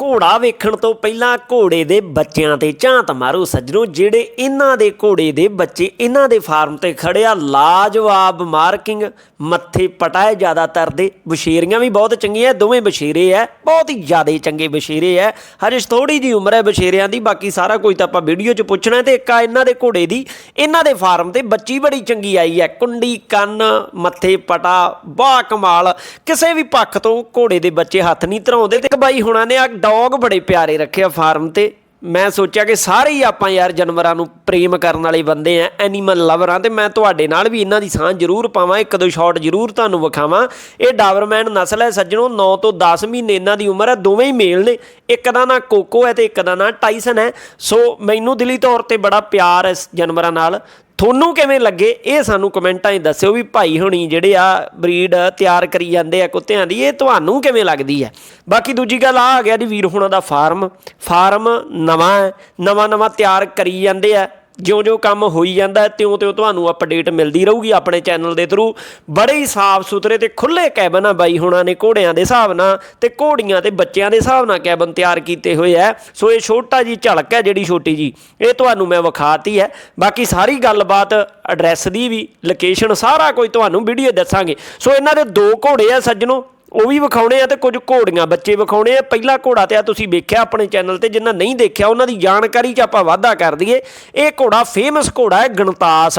ਘੋੜਾ ਵੇਖਣ ਤੋਂ ਪਹਿਲਾਂ ਘੋੜੇ ਦੇ ਬੱਚਿਆਂ ਤੇ ਝਾਂਤ ਮਾਰੋ ਸੱਜਣੋ, ਜਿਹੜੇ ਇਹਨਾਂ ਦੇ ਘੋੜੇ ਦੇ ਬੱਚੇ ਇਹਨਾਂ ਦੇ ਫਾਰਮ ਤੇ ਖੜਿਆ ਲਾਜਵਾਬ ਮਾਰਕਿੰਗ, ਮੱਥੇ ਪਟਾ ਹੈ ਜ਼ਿਆਦਾਤਰ ਦੇ। ਬਸ਼ੇਰੀਆਂ ਵੀ ਬਹੁਤ ਚੰਗੀਆਂ ਦੋਵੇਂ ਬਸ਼ੇਰੇ ਐ, ਬਹੁਤ ਹੀ ਜ਼ਿਆਦੇ ਚੰਗੇ ਬਸ਼ੇਰੇ ਐ। ਹਜੇ ਥੋੜੀ ਜੀ ਉਮਰ ਹੈ ਬਸ਼ੇਰਿਆਂ ਦੀ, ਬਾਕੀ ਸਾਰਾ ਕੁਝ ਤਾਂ ਆਪਾਂ ਵੀਡੀਓ 'ਚ ਪੁੱਛਣਾ ਹੈ ਤੇ ਇੱਕ ਆ ਇਹਨਾਂ ਦੇ ਘੋੜੇ ਦੀ, ਇਹਨਾਂ ਦੇ ਫਾਰਮ ਤੇ ਬੱਚੀ ਬੜੀ ਚੰਗੀ ਆਈ ਹੈ ਕੁੰਡੀ, ਕੰਨ, ਮੱਥੇ ਪਟਾ ਬਾ ਕਮਾਲ, ਕਿਸੇ ਵੀ ਪੱਖ ਤੋਂ ਘੋੜੇ ਦੇ ਬੱਚੇ ਹੱਥ ਨਹੀਂ ਧਰਾਉਂਦੇ ਤੇ ਇੱਕ ਬਾਈ ਹੁਣਾਂ ਨੇ ਆ ਡੌਗ ਬੜੇ ਪਿਆਰੇ ਰੱਖੇ ਆ ਫਾਰਮ ਤੇ। ਮੈਂ ਸੋਚਿਆ ਕਿ ਸਾਰੇ ਹੀ ਆਪਾਂ ਯਾਰ ਜਾਨਵਰਾਂ ਨੂੰ ਪ੍ਰੇਮ ਕਰਨ ਵਾਲੇ ਬੰਦੇ ਆ ਐਨੀਮਲ ਲਵਰ ਆ, ਤੇ ਮੈਂ ਤੁਹਾਡੇ ਨਾਲ ਵੀ ਇਹਨਾਂ ਦੀ ਸਾਂਝ ਜ਼ਰੂਰ ਪਾਵਾਂ, ਇੱਕ ਦੋ ਸ਼ਾਟ ਜ਼ਰੂਰ ਤੁਹਾਨੂੰ ਵਿਖਾਵਾਂ। ਇਹ ਡਾਬਰਮੈਨ ਨਸਲ ਹੈ ਸੱਜਣੋ 9 ਤੋਂ 10 ਮਹੀਨੇ ਇਹਨਾਂ ਦੀ ਉਮਰ ਹੈ, ਦੋਵੇਂ ਹੀ ਮੇਲ ਨੇ। ਇੱਕ ਦਾ ਨਾਂ ਕੋਕੋ ਹੈ ਤੇ ਇੱਕ ਦਾ ਨਾਂ ਟਾਈਸਨ ਹੈ। ਸੋ ਮੈਨੂੰ ਦਿਲੀ ਤੌਰ ਤੇ ਬੜਾ ਪਿਆਰ ਇਸ ਜਾਨਵਰਾਂ ਨਾਲ। ਤੁਹਾਨੂੰ ਕਿਵੇਂ ਲੱਗੇ? ਇਹ ਸਾਨੂੰ ਕਮੈਂਟਾਂ 'ਚ ਦੱਸਿਓ ਵੀ ਭਾਈ ਹੁਣੀ ਜਿਹੜੇ ਆ ਬਰੀਡ ਤਿਆਰ ਕਰੀ ਜਾਂਦੇ ਆ ਕੁੱਤਿਆਂ ਦੀ, ਇਹ ਤੁਹਾਨੂੰ ਕਿਵੇਂ ਲੱਗਦੀ ਹੈ? ਬਾਕੀ ਦੂਜੀ ਗੱਲ ਆ ਆ ਗਿਆ ਜੀ ਵੀਰ ਹੁਣਾਂ ਦਾ ਫਾਰਮ। ਫਾਰਮ ਨਵਾਂ ਹੈ ਨਵਾਂ ਨਵਾਂ ਤਿਆਰ ਕਰੀ ਜਾਂਦੇ ਆ। ਜਿਉਂ-ਜਿਉਂ ਕੰਮ ਹੋਈ ਜਾਂਦਾ, ਤਿਉਂ-ਤਿਉਂ ਤੁਹਾਨੂੰ ਅਪਡੇਟ ਮਿਲਦੀ ਰਹੂਗੀ ਆਪਣੇ ਚੈਨਲ ਦੇ ਥਰੂ ਬੜੇ ਹੀ ਸਾਫ਼ ਸੁਥਰੇ ਤੇ ਖੁੱਲੇ ਕੈਬਨ ਆ ਬਾਈ ਹੁਣਾਂ ਨੇ, ਘੋੜਿਆਂ ਦੇ ਹਿਸਾਬ ਨਾਲ ਤੇ ਘੋੜੀਆਂ ਤੇ ਬੱਚਿਆਂ ਦੇ ਹਿਸਾਬ ਨਾਲ ਕੈਬਨ ਤਿਆਰ ਕੀਤੇ ਹੋਏ ਆ। ਸੋ ਇਹ ਛੋਟਾ ਜੀ ਝਲਕ ਹੈ ਜਿਹੜੀ ਛੋਟੀ ਜੀ, ਇਹ ਤੁਹਾਨੂੰ ਮੈਂ ਵਿਖਾਤੀ ਹੈ ਬਾਕੀ ਸਾਰੀ ਗੱਲਬਾਤ ਐਡਰੈਸ ਦੀ ਵੀ ਲੋਕੇਸ਼ਨ ਸਾਰਾ ਕੁਝ ਤੁਹਾਨੂੰ ਵੀਡੀਓ ਦੱਸਾਂਗੇ। ਸੋ ਇਹਨਾਂ ਦੇ ਦੋ ਘੋੜੇ ਆ ਸੱਜਣੋ ਉਹ ਵੀ ਵਿਖਾਉਣੇ ਆ ਤੇ ਕੁਝ ਘੋੜੀਆਂ ਬੱਚੇ ਵਿਖਾਉਣੇ ਆ। ਪਹਿਲਾ ਘੋੜਾ ਤੇ ਆ ਤੁਸੀਂ ਵੇਖਿਆ ਆਪਣੇ ਚੈਨਲ ਤੇ, ਜਿੰਨਾ ਨਹੀਂ ਦੇਖਿਆ, ਉਹਨਾਂ ਦੀ ਜਾਣਕਾਰੀ 'ਚ ਆਪਾਂ ਵਾਧਾ ਕਰ ਦਈਏ। ਇਹ ਘੋੜਾ ਫੇਮਸ ਘੋੜਾ ਹੈ ਗਣਤਾਸ।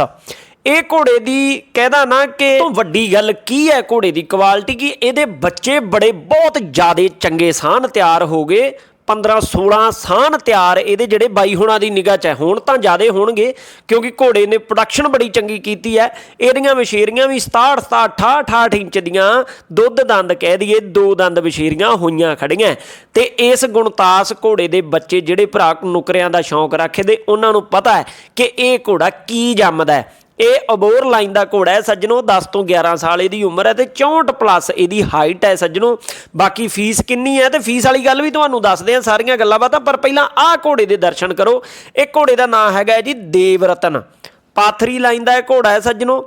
ਇਹ ਘੋੜੇ ਦੀ ਕਹਿਦਾ ਨਾ ਕਿ ਤੋਂ ਵੱਡੀ ਗੱਲ ਕੀ ਹੈ ਘੋੜੇ ਦੀ ਕੁਆਲਿਟੀ ਕੀ? ਇਹਦੇ ਬੱਚੇ ਬੜੇ ਬਹੁਤ ਜ਼ਿਆਦੇ ਚੰਗੇ ਸਾਨ ਤਿਆਰ ਹੋ ਗਏ। 15 16 ਸਾਨ ਤਿਆਰ ਇਹਦੇ ਜਿਹੜੇ ਬਾਈ ਹੋਣਾ ਦੀ ਨਿਗਾਹ 'ਚ ਹੈ। ਹੁਣ ਤਾਂ ਜ਼ਿਆਦੇ ਹੋਣਗੇ, ਕਿਉਂਕਿ ਘੋੜੇ ਨੇ ਪ੍ਰੋਡਕਸ਼ਨ ਬੜੀ ਚੰਗੀ ਕੀਤੀ ਹੈ। ਇਹਦੀਆਂ ਵਿਸ਼ੇਰੀਆਂ ਵੀ 67 67 68 ਇੰਚ ਦੀਆਂ ਦੁੱਧ ਦੰਦ ਕਹਿ ਦਈਏ, ਦੋ ਦੰਦ ਵਿਸ਼ੇਰੀਆਂ ਹੋਈਆਂ ਖੜੀਆਂ ਤੇ ਇਸ ਗੁਣਤਾਸ ਘੋੜੇ ਦੇ ਬੱਚੇ ਜਿਹੜੇ ਭਰਾ ਨੁਕਰਿਆਂ ਦਾ ਸ਼ੌਂਕ ਰੱਖਦੇ, ਉਹਨਾਂ ਨੂੰ ਪਤਾ ਹੈ ਕਿ ਇਹ ਘੋੜਾ ਕੀ ਜੰਮਦਾ ਹੈ। ਇਹ ਅਬੋਰ ਲਾਈਨ ਦਾ ਘੋੜਾ ਹੈ ਸੱਜਣੋ 10 ਤੋਂ 11 ਸਾਲ ਇਹਦੀ ਉਮਰ ਹੈ ਤੇ 64 ਪਲੱਸ ਇਹਦੀ ਹਾਈਟ ਹੈ ਸੱਜਣੋ। ਬਾਕੀ ਫੀਸ ਕਿੰਨੀ ਹੈ ਤੇ ਫੀਸ ਵਾਲੀ ਗੱਲ ਵੀ ਤੁਹਾਨੂੰ ਦੱਸਦੇ ਆ ਸਾਰੀਆਂ ਗੱਲਾਂ ਬਾਤਾਂ, ਪਰ ਪਹਿਲਾਂ ਆਹ ਘੋੜੇ ਦੇ ਦਰਸ਼ਨ ਕਰੋ। ਇਹ ਘੋੜੇ ਦਾ ਨਾਮ ਹੈਗਾ ਜੀ ਦੇਵ ਰਤਨ ਪਾਥਰੀ ਲਾਈਨ ਦਾ ਇਹ ਘੋੜਾ ਹੈ ਸੱਜਣੋ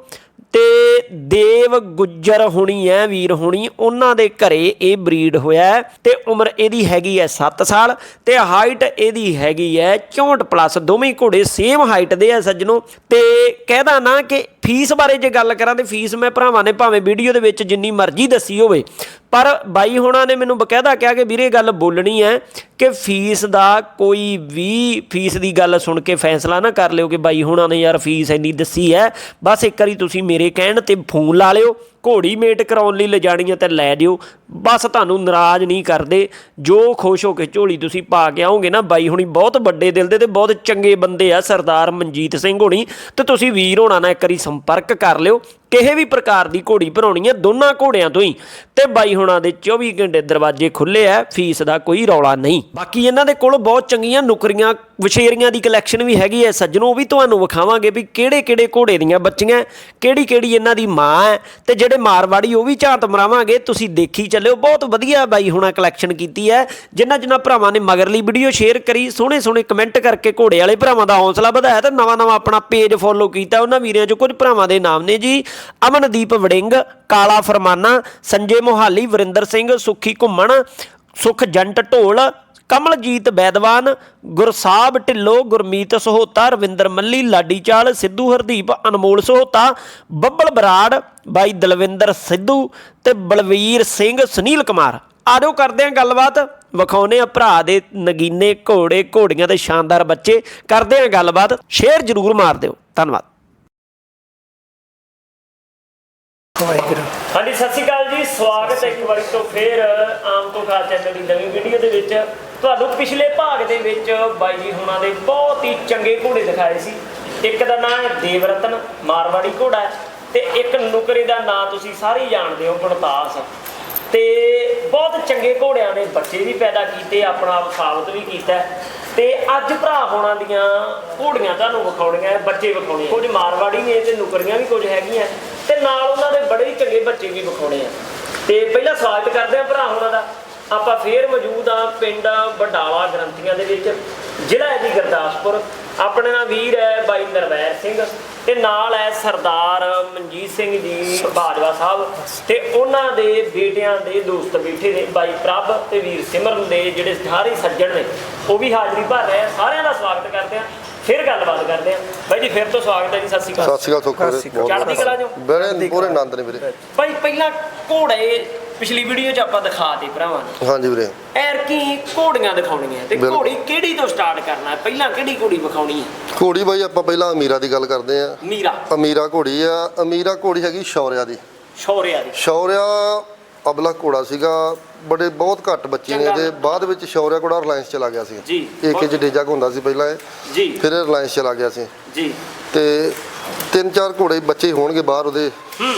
ਤੇ ਦੇਵ ਗੁੱਜਰ ਹੁਣੀ ਹੈ ਵੀਰ ਹੁਣੀ, ਉਹਨਾਂ ਦੇ ਘਰੇ ਇਹ ਬਰੀਡ ਹੋਇਆ ਤੇ ਉਮਰ ਇਹਦੀ ਹੈਗੀ ਹੈ 7 ਸਾਲ, ਤੇ ਹਾਈਟ ਇਹਦੀ ਹੈਗੀ ਹੈ 64 ਪਲੱਸ, ਦੋਵੇਂ ਘੋੜੇ ਸੇਮ ਹਾਈਟ ਦੇ ਆ ਸੱਜਣੋ, ਤੇ ਕਹਿਦਾ ਨਾ ਕਿ ਫੀਸ ਬਾਰੇ ਜੇ ਗੱਲ ਕਰਾਂ ਤੇ ਫੀਸ ਮੈਂ ਭਰਾਵਾਂ ਨੇ ਭਾਵੇਂ ਵੀਡੀਓ ਦੇ ਵਿੱਚ ਜਿੰਨੀ ਮਰਜ਼ੀ ਦੱਸੀ ਹੋਵੇ, ਪਰ ਬਾਈ ਹੋਣਾ ਨੇ ਮੈਨੂੰ ਬਕਾਇਦਾ ਕਿਹਾ ਕਿ ਵੀਰੇ ਗੱਲ ਬੋਲਣੀ ਹੈ ਕਿ ਫੀਸ ਦਾ ਕੋਈ ਵੀ ਫੀਸ ਦੀ ਗੱਲ ਸੁਣ ਕੇ ਫੈਸਲਾ ਨਾ ਕਰ ਲਿਓ ਕਿ ਬਾਈ ਹੋਣਾ ਨੇ ਯਾਰ ਫੀਸ ਇੰਨੀ ਦੱਸੀ ਹੈ ਬਸ ਇੱਕ ਵਾਰੀ ਤੁਸੀਂ ਮੇਰੇ ਕਹਿਣ ਤੇ ਫੋਨ ਲਾ ਲਿਓ ਘੋੜੀ ਮੇਟ ਕਰਾਉਣ ਲਈ ਲਿਜਾਣੀ ਹੈ ਤੇ ਲੈ ਦਿਓ। ਬਸ ਤੁਹਾਨੂੰ ਨਾਰਾਜ਼ ਨਹੀਂ ਕਰਦੇ। ਜੋ ਖੁਸ਼ ਹੋ ਕੇ ਝੋਲੀ ਤੁਸੀਂ ਪਾ ਕੇ ਆਓਗੇ ਨਾ ਬਾਈ ਹੁਣੀ, ਬਹੁਤ ਵੱਡੇ ਦਿਲ ਦੇ ਤੇ ਬਹੁਤ ਚੰਗੇ ਬੰਦੇ ਆ ਸਰਦਾਰ ਮਨਜੀਤ ਸਿੰਘ ਹੋਣੀ। ਤੇ ਤੁਸੀਂ ਵੀਰ ਹੋਣਾ ਨਾਲ ਇੱਕ ਵਾਰੀ ਸੰਪਰਕ ਕਰ ਲਿਓ। ਕਿਸੇ ਵੀ ਪ੍ਰਕਾਰ ਦੀ ਘੋੜੀ ਭਰਾਉਣੀ ਹੈ ਦੋਨਾਂ ਘੋੜਿਆਂ ਤੋਂ ਹੀ। ਤੇ ਬਾਈ ਹੁਣਾਂ ਦੇ 24 ਘੰਟੇ ਦਰਵਾਜ਼ੇ ਖੁੱਲੇ ਆ, ਫੀਸ ਦਾ ਕੋਈ ਰੌਲਾ ਨਹੀਂ। ਬਾਕੀ ਇਹਨਾਂ ਦੇ ਕੋਲ ਬਹੁਤ ਚੰਗੀਆਂ ਨੁਕਰੀਆਂ ਵਿਸ਼ੇਰੀਆਂ ਦੀ ਕਲੈਕਸ਼ਨ ਵੀ ਹੈਗੀ ਹੈ ਸੱਜਣੋ ਉਹ ਵੀ ਤੁਹਾਨੂੰ ਵਿਖਾਵਾਂਗੇ ਵੀ ਕਿਹੜੇ ਕਿਹੜੇ ਘੋੜੇ ਦੀਆਂ ਬੱਚੀਆਂ ਕਿਹੜੀ ਕਿਹੜੀ ਇਹਨਾਂ ਦੀ ਮਾਂ ਹੈ ਤੇ ਜਿਹੜੇ ਮਾਰਵਾੜੀ, ਉਹ ਵੀ ਝਾਤ ਮਰਾਵਾਂਗੇ। ਤੁਸੀਂ ਦੇਖੀ ਚੱਲਿਓ। ਬਹੁਤ ਵਧੀਆ ਬਾਈ ਹੁਣਾਂ ਕਲੈਕਸ਼ਨ ਕੀਤੀ ਹੈ। ਜਿਨ੍ਹਾਂ ਜਿਨ੍ਹਾਂ ਭਰਾਵਾਂ ਨੇ ਮਗਰਲੀ ਵੀਡੀਓ ਸ਼ੇਅਰ ਕਰੀ, ਸੋਹਣੇ ਸੋਹਣੇ ਕਮੈਂਟ ਕਰਕੇ ਘੋੜੇ ਵਾਲੇ ਭਰਾਵਾਂ ਦਾ ਹੌਸਲਾ ਵਧਾਇਆ ਤੇ ਨਵਾਂ ਨਵਾਂ ਆਪਣਾ ਪੇਜ ਫੋਲੋ ਕੀਤਾ। ਉਹਨਾਂ ਵੀਰਿਆਂ ਚ ਕੁਝ ਭਰਾਵਾਂ ਦੇ ਨਾਮ ਨੇ ਜੀ। ਅਮਨਦੀਪ ਵੜਿੰਗ, ਕਾਲਾ ਫਰਮਾਨਾ, ਸੰਜੇ ਮੋਹਾਲੀ, ਵਰਿੰਦਰ ਸਿੰਘ, ਸੁੱਖੀ ਘੁੰਮਣ, ਸੁਖ ਜੰਟ ਢੋਲ ਕਮਲਜੀਤ ਬੈਦਵਾਨ ਗੁਰਸਾਹਿਬ ਢਿੱਲੋ ਗੁਰਮੀਤ ਸਹੋਤਾ ਰਵਿੰਦਰ ਮੱਲੀ ਲਾਡੀ ਚਾਲ ਸਿੱਧੂ ਹਰਦੀਪ ਅਨਮੋਲ ਸਹੋਤਾ ਬੱਬਲ ਬਰਾੜ ਬਾਈ ਦਲਵਿੰਦਰ ਸਿੱਧੂ ਤੇ ਬਲਵੀਰ ਸਿੰਘ ਸੁਨੀਲ ਕੁਮਾਰ। ਆਜੋ ਕਰਦੇ ਆਂ ਗੱਲਬਾਤ। ਵਿਖਾਉਨੇ ਆ ਭਰਾ ਦੇ ਨਗੀਨੇ ਘੋੜੇ ਘੋੜੀਆਂ ਤੇ ਸ਼ਾਨਦਾਰ ਬੱਚੇ। ਕਰਦੇ ਆਂ ਗੱਲਬਾਤ। ਸ਼ੇਅਰ ਜ਼ਰੂਰ ਮਾਰ ਦਿਓ। ਧੰਨਵਾਦ। ਹਾਂਜੀ ਸਤਿ ਸ਼੍ਰੀ ਅਕਾਲ ਜੀ। ਸਵਾਗਤ ਹੈ ਇੱਕ ਵਾਰੀ ਤੋਂ ਫੇਰ ਆਮ ਤੋਂ ਖਾਸ ਚੈਨਲ ਦੀ ਨਵੀਂ ਵੀਡੀਓ ਦੇ ਵਿੱਚ। ਤੁਹਾਨੂੰ ਪਿਛਲੇ ਭਾਗ ਦੇ ਵਿੱਚ ਬਾਈ ਜੀ ਹੁਣਾਂ ਦੇ ਬਹੁਤ ਹੀ ਚੰਗੇ ਘੋੜੇ ਦਿਖਾਏ ਸੀ। ਇੱਕ ਦਾ ਨਾਮ ਹੈ ਦੇਵਰਤਨ ਮਾਰਵਾੜੀ ਘੋੜਾ ਹੈ ਤੇ ਇੱਕ ਨੁਕਰੇ ਦਾ ਨਾਮ ਤੁਸੀਂ ਸਾਰੇ ਜਾਣਦੇ ਹੋ ਗੁਣਤਾਸ ਤੇ ਬਹੁਤ ਚੰਗੇ ਘੋੜਿਆਂ ਨੇ ਬੱਚੇ ਵੀ ਪੈਦਾ ਕੀਤੇ, ਆਪਣਾ ਆਪ ਸਾਬਤ ਵੀ ਕੀਤਾ ਹੈ। ਤੇ ਅੱਜ ਭਰਾ ਹੋਣਾ ਦੀਆਂ ਘੋੜੀਆਂ ਤੁਹਾਨੂੰ ਵਿਖਾਉਣੀਆਂ ਬੱਚੇ ਵਿਖਾਉਣੇ ਕੁਝ ਮਾਰਵਾੜੀ ਨੇ ਤੇ ਨੁਕਰੀਆਂ ਵੀ ਕੁਝ ਹੈਗੀਆਂ। ਤੇ ਨਾਲ ਉਹਨਾਂ ਦੇ ਬੜੇ ਹੀ ਚੰਗੇ ਬੱਚੇ ਵੀ ਵਿਖਾਉਣੇ ਆ ਤੇ ਪਹਿਲਾਂ ਸਵਾਗਤ ਕਰਦੇ ਆ ਭਰਾ ਹੋਣਾ ਦਾ। ਆਪਾਂ ਫੇਰ ਮੌਜੂਦ ਆ ਪਿੰਡ ਬਡਾਲਾ ਗ੍ਰੰਥੀਆਂ ਦੇ ਵਿੱਚ ਜ਼ਿਲ੍ਹਾ ਹੈ ਜੀ ਗੁਰਦਾਸਪੁਰ। ਆਪਣੇ ਨਾਲ ਵੀਰ ਹੈ ਬਾਈ ਨਰਵੈਰ ਸਿੰਘ ਤੇ ਨਾਲ ਹੈ ਸਰਦਾਰ ਮਨਜੀਤ ਸਿੰਘ ਜੀ ਬਾਜਵਾ ਸਾਹਿਬ ਤੇ ਉਹਨਾਂ ਦੇ ਬੇਟਿਆਂ ਦੇ ਦੋਸਤ ਬੈਠੇ ਨੇ ਬਾਈ ਪ੍ਰਭ ਤੇ ਵੀਰ ਸਿਮਰਨ ਦੇ ਜਿਹੜੇ ਸਾਰੇ ਸੱਜਣ ਨੇ ਉਹ ਵੀ ਹਾਜ਼ਰੀ ਭਰ ਰਹੇ ਆ। ਸਾਰਿਆਂ ਦਾ ਸਵਾਗਤ ਕਰਦੇ ਆ। ਫਿਰ ਗੱਲਬਾਤ ਕਰਦੇ ਆ। ਬਾਈ ਜੀ ਫਿਰ ਤੋਂ ਸਵਾਗਤ ਹੈ ਜੀ। ਸਤਿ ਸ਼੍ਰੀ ਅਕਾਲ। ਸਤਿ ਸ਼੍ਰੀ ਅਕਾਲ ਚੜ੍ਹਦੀ ਕਲਾ ਜੋ? ਬੜੇ ਪੂਰੇ ਆਨੰਦ ਨੇ ਵੀਰੇ। ਭਾਈ ਪਹਿਲਾਂ ਘੋੜੇ ਪਿਛਲੀ ਵੀਡੀਓ 'ਚ ਆਪਾਂ ਦਿਖਾਤੇ ਭਰਾਵਾਂ ਨੂੰ। ਹਾਂਜੀ ਵੀਰੇ। ਐਰ ਕੀ ਘੋੜੀਆਂ ਦਿਖਾਉਣੀਆਂ ਤੇ ਬਿਲਕੁਲ। ਘੋੜੀ ਕਿਹੜੀ ਤੋਂ ਸਟਾਰਟ ਕਰਨਾ ਪਹਿਲਾਂ ਕਿਹੜੀ ਘੋੜੀ ਵਿਖਾਉਣੀ ਹੈ? ਘੋੜੀ ਬਾਈ ਆਪਾਂ ਪਹਿਲਾਂ ਅਮੀਰਾ ਦੀ ਗੱਲ ਕਰਦੇ ਆਂ ਮੀਰਾ ਅਮੀਰਾ ਘੋੜੀ ਆ। ਅਮੀਰਾ ਘੋੜੀ ਹੈਗੀ ਸ਼ੌਰਿਆ ਦੀ। ਸ਼ੌਰਿਆ ਦੀ। ਸ਼ੌਰਿਆ ਅਬਲਾ ਘੋੜਾ ਸੀਗਾ। ਬੜੇ ਬਹੁਤ ਘੱਟ ਬੱਚੇ ਨੇ ਚੰਗਾ। ਇਹਦੇ। ਬਾਅਦ ਵਿੱਚ ਸ਼ੌਰਿਆ ਘੋੜਾ ਰਿਲਾਇੰਸ ਚਲਾ ਗਿਆ ਸੀ। ਜੀ, ਇੱਕ ਬਹੁਤ ਚ ਡੇਜਾ ਹੁੰਦਾ ਸੀ ਪਹਿਲਾਂ ਇਹ। ਜੀ। ਫਿਰ ਇਹ ਰਿਲਾਇੰਸ ਚਲਾ ਗਿਆ ਸੀ। ਜੀ। ਤੇ ਤਿੰਨ ਚਾਰ ਘੋੜੇ ਬੱਚੇ ਹੋਣਗੇ ਬਾਹਰ ਉਹਦੇ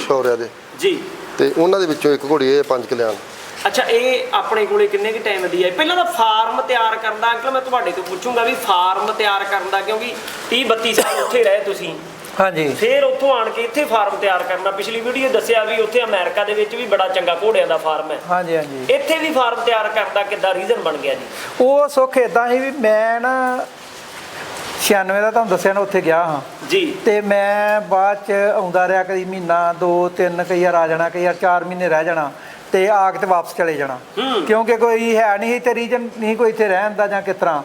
ਸ਼ੌਰਿਆ ਦੇ। ਜੀ। ਤੇ ਉਹਨਾਂ ਦੇ ਵਿੱਚੋਂ ਇੱਕ ਘੋੜੀ ਇਹ ਪੰਜ ਕਲਿਆਣ ਅੱਛਾ ਇਹ ਆਪਣੇ ਕੋਲੇ ਕਿੰਨੇ ਕੁ ਟਾਈਮ ਦੀ ਹੈ ਪਹਿਲਾਂ ਤਾਂ ਫਾਰਮ ਤਿਆਰ ਕਰਨ ਦਾ ਅੰਕਲ ਮੈਂ ਤੁਹਾਡੇ ਤੋਂ ਪੁੱਛੂੰਗਾ ਵੀ ਫਾਰਮ ਤਿਆਰ ਕਰਨ ਦਾ ਕਿਉਂਕਿ 30 32 ਸਾਲ ਉੱਥੇ ਰਹੇ ਤੁਸੀਂ। ਹਾਂਜੀ। ਫਿਰ ਉੱਥੋਂ ਆਣ ਕੇ ਇੱਥੇ ਫਾਰਮ ਤਿਆਰ ਕਰਨਾ ਪਿਛਲੀ ਵੀਡੀਓ ਦੱਸਿਆ ਵੀ ਉੱਥੇ ਅਮਰੀਕਾ ਦੇ ਵਿੱਚ ਵੀ ਬੜਾ ਚੰਗਾ ਘੋੜਿਆਂ ਦਾ ਫਾਰਮ ਹੈ। ਹਾਂਜੀ ਹਾਂਜੀ। ਇੱਥੇ ਵੀ ਫਾਰਮ ਤਿਆਰ ਕਰਨ ਦਾ ਕਿੱਦਾਂ ਰੀਜ਼ਨ ਬਣ ਗਿਆ ਜੀ? ਉਹ ਸੁੱਖ ਇਦਾਂ ਸੀ ਵੀ ਮੈਂ ਨਾ 96 ਦਾ ਤੁਹਾਨੂੰ ਦੱਸਿਆ ਨਾ ਉੱਥੇ ਗਿਆ ਹਾਂ। ਜੀ। ਤੇ ਮੈਂ ਬਾਅਦ ਚ ਆਉਂਦਾ ਰਿਹਾ ਕਦੀ ਮਹੀਨਾ ਦੋ ਤਿੰਨ ਕਈ ਵਾਰ ਆ ਜਾਣਾ ਕਈ ਵਾਰ 4 ਮਹੀਨੇ ਰਹਿ ਜਾਣਾ ਤੇ ਆ ਕੇ ਤੇ ਵਾਪਸ ਚਲੇ ਜਾਣਾ। ਕਿਉਂਕਿ ਕੋਈ ਹੈ ਨਹੀਂ ਤੇ ਰੀਜਨ ਨਹੀਂ ਕੋਈ ਇੱਥੇ ਰਹਿਣ ਦਾ ਜਾਂ ਕਿਸ ਤਰ੍ਹਾਂ।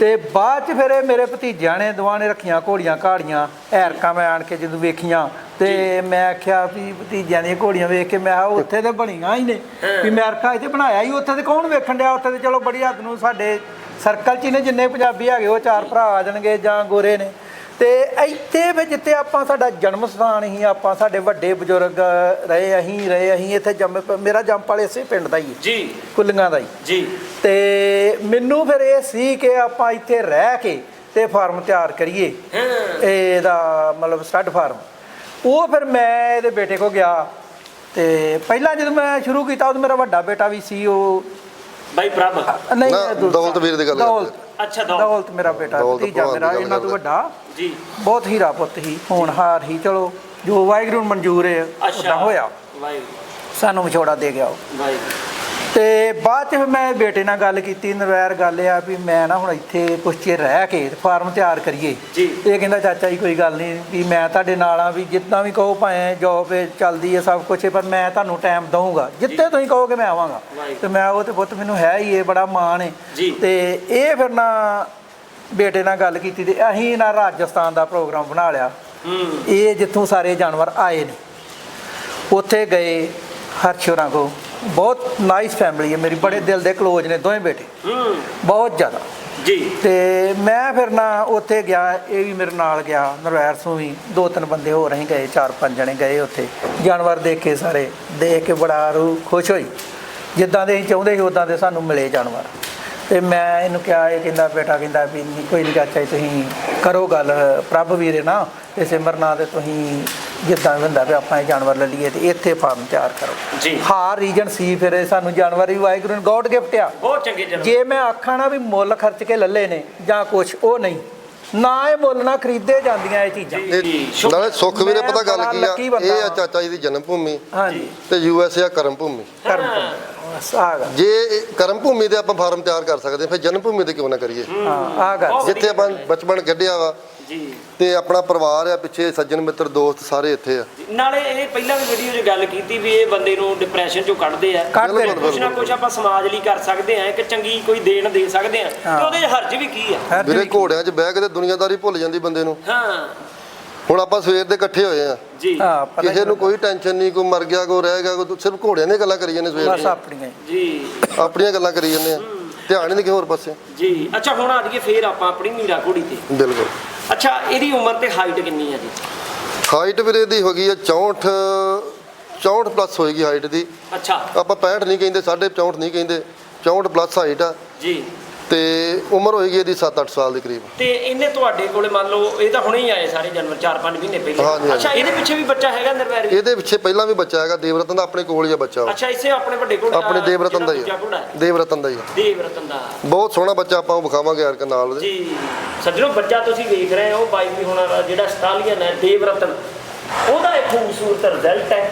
ਤੇ ਬਾਅਦ ਚ ਫਿਰ ਇਹ ਮੇਰੇ ਭਤੀਜਿਆਂ ਨੇ ਦੋਵਾਂ ਨੇ ਰੱਖੀਆਂ ਘੋੜੀਆਂ ਘਾੜੀਆਂ ਐਰਕਾਂ ਮੈਂ ਆਣ ਕੇ ਜਦੋਂ ਵੇਖੀਆਂ ਤੇ ਮੈਂ ਆਖਿਆ ਵੀ ਭਤੀਜਿਆਂ ਦੀਆਂ ਘੋੜੀਆਂ ਵੇਖ ਕੇ ਮੈਂ ਕਿਹਾ ਉੱਥੇ ਤੇ ਬਣੀਆਂ ਹੀ ਨੇ। ਵੀ ਅਮਰੀਕਾ ਇੱਥੇ ਬਣਾਇਆ ਹੀ ਉੱਥੇ ਤੇ ਕੌਣ ਵੇਖਣ ਡਿਆ? ਉੱਥੇ ਤੇ ਚਲੋ ਬੜੀ ਹੱਦ ਨੂੰ ਸਾਡੇ ਸਰਕਲ 'ਚ ਹੀ ਨੇ ਜਿੰਨੇ ਪੰਜਾਬੀ ਹੈਗੇ ਉਹ ਚਾਰ ਭਰਾ ਆ ਜਾਣਗੇ ਜਾਂ ਗੋਰੇ ਨੇ। ਤੇ ਇੱਥੇ ਵੀ ਜਿੱਥੇ ਆਪਾਂ ਸਾਡਾ ਜਨਮ ਸਥਾਨ ਹੀ ਆਪਾਂ ਸਾਡੇ ਵੱਡੇ ਬਜ਼ੁਰਗ ਰਹੇ ਅਸੀਂ ਰਹੇ ਅਸੀਂ ਇੱਥੇ ਜੰਮ ਮੇਰਾ ਜੰਮਪਲ ਇਸੇ ਪਿੰਡ ਦਾ ਹੀ ਹੈ। ਜੀ। ਕੁੱਲੀਆਂ ਦਾ ਹੀ। ਜੀ। ਤੇ ਮੈਨੂੰ ਫਿਰ ਇਹ ਸੀ ਕਿ ਆਪਾਂ ਇੱਥੇ ਰਹਿ ਕੇ ਤੇ ਫਾਰਮ ਤਿਆਰ ਕਰੀਏ। ਹਾਂ। ਇਹਦਾ ਮਤਲਬ ਸਟੱਡ ਫਾਰਮ। ਉਹ ਫਿਰ ਮੈਂ ਇਹਦੇ ਬੇਟੇ ਕੋ ਗਿਆ ਤੇ ਪਹਿਲਾਂ ਜਦੋਂ ਮੈਂ ਸ਼ੁਰੂ ਕੀਤਾ ਉਦੋਂ ਮੇਰਾ ਵੱਡਾ ਬੇਟਾ ਵੀ ਸੀ ਉਹ ਬਾਈ ਪ੍ਰਭ ਨਹੀਂ। ਦੌਲਤ ਵੀਰ ਦੀ ਗੱਲ ਕਰਦੇ। ਦੌਲਤ ਅੱਛਾ ਦੌਲਤ। ਦੌਲਤ ਮੇਰਾ ਬੇਟਾ ਦੌਲਤ ਭਤੀਜਾ ਭਲਵਾਨ ਦੀ ਮੇਰਾ ਗੱਲ ਇਹਨਾਂ ਤੋਂ। ਵੱਡਾ। ਜੀ। ਬਹੁਤ ਹੀਰਾ ਪੁੱਤ ਹੀ ਹੋਣਹਾਰ ਹੀ ਚਲੋ ਜੋ ਵਾਹਿਗੁਰੂ ਨੂੰ ਮਨਜ਼ੂਰ ਹੈ ਅੱਛਾ। ਉਦਾਂ ਹੋਇਆ। ਵਾਹਿਗੁਰੂ। ਸਾਨੂੰ ਵਿਛੋੜਾ ਦੇ ਗਿਆ ਉਹ। ਵਾਹਿਗੁਰੂ। ਤੇ ਬਾਅਦ ਚ ਫਿਰ ਮੈਂ ਬੇਟੇ ਨਾਲ ਗੱਲ ਕੀਤੀ ਨਰਵੈਰ ਗੱਲ ਆ ਵੀ ਮੈਂ ਨਾ ਹੁਣ ਇੱਥੇ ਕੁਛ ਚਿਰ ਰਹਿ ਕੇ ਫਾਰਮ ਤਿਆਰ ਕਰੀਏ। ਜੀ। ਇਹ ਕਹਿੰਦਾ ਚਾਚਾ ਜੀ ਕੋਈ ਗੱਲ ਨਹੀਂ ਵੀ ਮੈਂ ਤੁਹਾਡੇ ਨਾਲ ਆ ਵੀ ਜਿੱਦਾਂ ਵੀ ਕਹੋ ਭਾਵੇਂ ਜੋਬ ਚੱਲਦੀ ਹੈ ਸਭ ਕੁਝ ਪਰ ਮੈਂ ਤੁਹਾਨੂੰ ਟਾਈਮ ਦਊਂਗਾ। ਜਿੱਥੇ ਤੁਸੀਂ ਕਹੋਗੇ ਮੈਂ ਆਵਾਂਗਾ। ਵਾਹਿਗੁਰੂ। ਤੇ ਮੈਂ ਉਹ ਤੇ ਪੁੱਤ ਮੈਨੂੰ ਹੈ ਹੀ ਇਹ ਬੜਾ ਮਾਣ ਹੈ ਜੀ। ਤੇ ਇਹ ਫਿਰ ਨਾ ਬੇਟੇ ਨਾਲ ਗੱਲ ਕੀਤੀ ਤੇ ਅਸੀਂ ਨਾ ਰਾਜਸਥਾਨ ਦਾ ਪ੍ਰੋਗਰਾਮ ਬਣਾ ਲਿਆ। ਹੂੰ। ਇਹ ਜਿੱਥੋਂ ਸਾਰੇ ਜਾਨਵਰ ਆਏ ਨੇ। ਉੱਥੇ ਗਏ ਹਰਸ਼ੋਰਾਂ ਕੋ ਬਹੁਤ ਨਾਈਸ ਫੈਮਿਲੀ ਹੈ ਮੇਰੀ ਬੜੇ ਦਿਲ ਦੇ ਕਲੋਜ਼ ਨੇ ਦੋਵੇਂ ਬੇਟੇ। ਹੂੰ। ਬਹੁਤ ਜ਼ਿਆਦਾ। ਜੀ। ਤੇ ਮੈਂ ਫਿਰ ਨਾ ਉੱਥੇ ਗਿਆ ਇਹ ਵੀ ਮੇਰੇ ਨਾਲ ਗਿਆ ਨਰਵੈਰ ਸੋਂ ਵੀ ਦੋ ਤਿੰਨ ਬੰਦੇ ਹੋਰ ਅਸੀਂ ਗਏ ਚਾਰ ਪੰਜ ਜਣੇ ਗਏ ਉੱਥੇ। ਜਾਨਵਰ ਦੇਖੇ ਸਾਰੇ ਦੇਖ ਕੇ ਬੜਾ ਰੂਹ ਖੁਸ਼ ਹੋਈ। ਜਿੱਦਾਂ ਦੇ ਅਸੀਂ ਚਾਹੁੰਦੇ ਸੀ ਉਦਾਂ ਦੇ ਸਾਨੂੰ ਮਿਲੇ ਜਾਨਵਰ। ਤੇ ਮੈਂ ਇਹਨੂੰ ਕਿਹਾ ਇਹ ਕਹਿੰਦਾ ਬੇਟਾ ਕਹਿੰਦਾ ਵੀ ਨਹੀਂ ਕੋਈ ਨਹੀਂ ਚਾਚਾ ਜੀ ਤੁਸੀਂ ਕਰੋ ਗੱਲ ਪ੍ਰਭ ਵੀਰੇ ਨਾ ਤੇ ਸਿਮਰ ਨਾਲ ਤੇ ਤੁਸੀਂ ਜਿੱਦਾਂ ਵੀ ਹੁੰਦਾ ਵੀ ਆਪਾਂ ਇਹ ਜਾਨਵਰ ਲੈ ਲਈਏ ਤੇ ਇੱਥੇ ਫਾਰਮ ਤਿਆਰ ਕਰੋ। ਜੀ। ਹਾਰ ਰੀਜਨ ਸੀ ਫਿਰ ਇਹ ਸਾਨੂੰ ਜਾਨਵਰ ਵੀ ਵਾਹਿਗੁਰੂ ਨੇ ਗੋਡ ਗਿਫਟ ਆ। ਬਹੁਤ ਚੰਗੇ ਜਨਮ ਜੇ ਮੈਂ ਆਖਾਂ ਨਾ ਵੀ ਮੁੱਲ ਖਰਚ ਕੇ ਲੱਲੇ ਨੇ ਜਾਂ ਕੁਛ ਉਹ ਨਹੀਂ। ਨਾ ਇਹ ਮੁੱਲ ਨਾ ਖਰੀਦੇ ਜਾਂਦੀਆਂ ਇਹ ਚੀਜ਼ਾਂ। ਨਾਲੇ ਸੁੱਖ ਵੀਰੇ ਪਤਾ ਗੱਲ ਕੀ ਆ? ਇਹ ਆ। ਚਾਚਾ ਜੀ ਦੀ ਜਨਮ ਭੂਮੀ ਹਾਂਜੀ। ਤੇ ਯੂਐਸਏ ਆ ਕਰਮ ਭੂਮੀ। ਕਰਮ ਗਾ ਜੇ ਕਰਮ ਭੂਮੀ ਤੇ ਆਪਾਂ ਫਾਰਮ ਤਿਆਰ ਕਰ ਸਕਦੇ ਫਿਰ ਜਨਮ ਭੂਮੀ ਤੇ ਕਿਉਂ ਨਾ ਕਰੀਏ? ਹਾਂ ਆ ਗਾ ਬਹੁਤ ਜਿੱਥੇ ਆਪਾਂ ਬਚਪਨ ਕੱਢਿਆ ਵਾ ਜੀ। ਤੇ ਆਪਣਾ ਪਰਿਵਾਰ ਆ ਪਿੱਛੇ ਸੱਜਣ ਮਿੱਤਰ ਦੋਸਤ ਸਾਰੇ ਇੱਥੇ ਆ। ਨਾਲੇ ਇਹ ਪਹਿਲਾਂ ਵੀ ਵੀਡੀਓ 'ਚ ਗੱਲ ਕੀਤੀ ਵੀ ਇਹ ਬੰਦੇ ਨੂੰ ਡਿਪਰੈਸ਼ਨ 'ਚੋਂ ਕੱਢਦੇ ਆ। ਕੱਢਦੇ ਨੇ। ਕੁਛ ਨਾ ਕੁਛ ਆਪਾਂ ਸਮਾਜ ਲਈ ਕਰ ਸਕਦੇ ਆ ਇੱਕ ਚੰਗੀ ਕੋਈ ਦੇਣ ਦੇ ਸਕਦੇ ਆ। ਤੇ। ਉਹਦੇ 'ਚ ਹਰਜ ਵੀ ਕੀ ਆ? ਹਰ ਵੀਰੇ ਘੋੜਿਆਂ 'ਚ ਬਹਿ ਕੇ ਤੇ ਦੁਨੀਆਦਾਰੀ ਭੁੱਲ ਜਾਂਦੀ ਬੰਦੇ ਨੂੰ। ਹਾਂ। ਹੁਣ ਆਪਾਂ ਸਵੇਰ ਦੇ ਇਕੱਠੇ ਹੋਏ ਆ। ਜੀ। ਹਾਂ ਪਤਾ ਕਿਸੇ ਨੂੰ ਕੋਈ ਟੈਨਸ਼ਨ ਨਹੀਂ ਕੋਈ ਮਰ ਗਿਆ ਕੋਈ ਰਹਿ ਗਿਆ ਕੋਈ ਸਿਰਫ ਘੋੜਿਆਂ ਦੀਆਂ ਗੱਲਾਂ ਕਰੀ ਜਾਂਦੇ ਸਵੇਰ ਬਸ ਦੀਆਂ। ਆਪਣੀਆਂ ਹੀ। ਜੀ। ਆਪਣੀਆਂ ਗੱਲਾਂ ਕਰੀ ਜਾਂਦੇ ਆ। ਧਿਆਨ ਹੀ ਨਹੀਂ ਕਿਸੇ ਹੋਰ ਪਾਸੇ। ਜੀ। ਅੱਛਾ ਹੁਣ ਆ ਜਾਈਏ ਫੇਰ ਆਪਾਂ ਆਪਣੀ ਮੀਰਾ ਘੋੜੀ ਤੇ। ਬਿਲਕੁਲ। ਅੱਛਾ ਇਹਦੀ ਉਮਰ ਤੇ ਹਾਈਟ ਕਿੰਨੀ ਆ ਜੀ? ਹਾਈਟ ਵੀਰੇ ਦੀ ਹੋ ਗਈ ਆ 64 64 ਪਲੱਸ ਹੋਏਗੀ ਹਾਈਟ ਦੀ। ਅੱਛਾ। ਆਪਾਂ 65 ਨਹੀਂ ਕਹਿੰਦੇ 64 ਨਹੀਂ ਕਹਿੰਦੇ 64 ਪਲੱਸ ਹਾਈਟ ਆ। ਜੀ। ਤੇ ਉਮਰ ਹੋਏਗੀ ਇਹਦੀ 7-8 ਸਾਲ ਦੇ ਕਰੀਬ। ਤੇ ਇਹਨੇ ਤੁਹਾਡੇ ਕੋਲੇ ਮੰਨ ਲਓ ਇਹ ਤਾਂ ਹੁਣੇ ਹੀ ਆਏ ਸਾਰੇ ਜਾਨਵਰ 4-5 ਮਹੀਨੇ ਹਾਂਜੀ, ਪਹਿਲੇ। ਹਾਂਜੀ। ਅੱਛਾ ਇਹਦੇ ਪਿੱਛੇ ਵੀ ਬੱਚਾ ਹੈਗਾ ਨਿਰਵੈਰ ਇਹਦੇ ਪਿੱਛੇ ਪਹਿਲਾਂ ਵੀ ਬੱਚਾ ਹੈਗਾ ਦੇਵਰਤਨ ਦਾ ਆਪਣੇ ਕੋਲ ਹੀ ਆ ਬੱਚਾ ਉਹ। ਅੱਛਾ ਇਸੇ ਆਪਣੇ ਵੱਡੇ ਕੋਲ ਆਪਣੇ ਦੇਵਰਤਨ ਦਾ ਹੀ ਆ। ਦੇਵਰਤਨ ਦਾ ਹੀ ਆ। ਦੇਵਰਤਨ ਦਾ। ਬਹੁਤ ਸੋਹਣਾ ਬੱਚਾ ਆਪਾਂ ਉਹ ਵਿਖਾਵਾਂਗੇ ਯਾਰ ਕੇ ਨਾਲ ਉਹਦੇ ਜੀ। ਸੱਜਣੋ ਬੱਚਾ ਤੁਸੀਂ ਵੇਖ ਰਹੇ ਹੋ ਬਾਈ ਵੀ ਹੁਣ ਜਿਹੜਾ ਸਟਾਲੀਅਨ ਹੈ ਦੇਵਰਤਨ। ਉਹਦਾ ਇੱਕ ਖੂਬਸੂਰਤ ਰਿਜ਼ਲਟ ਹੈ।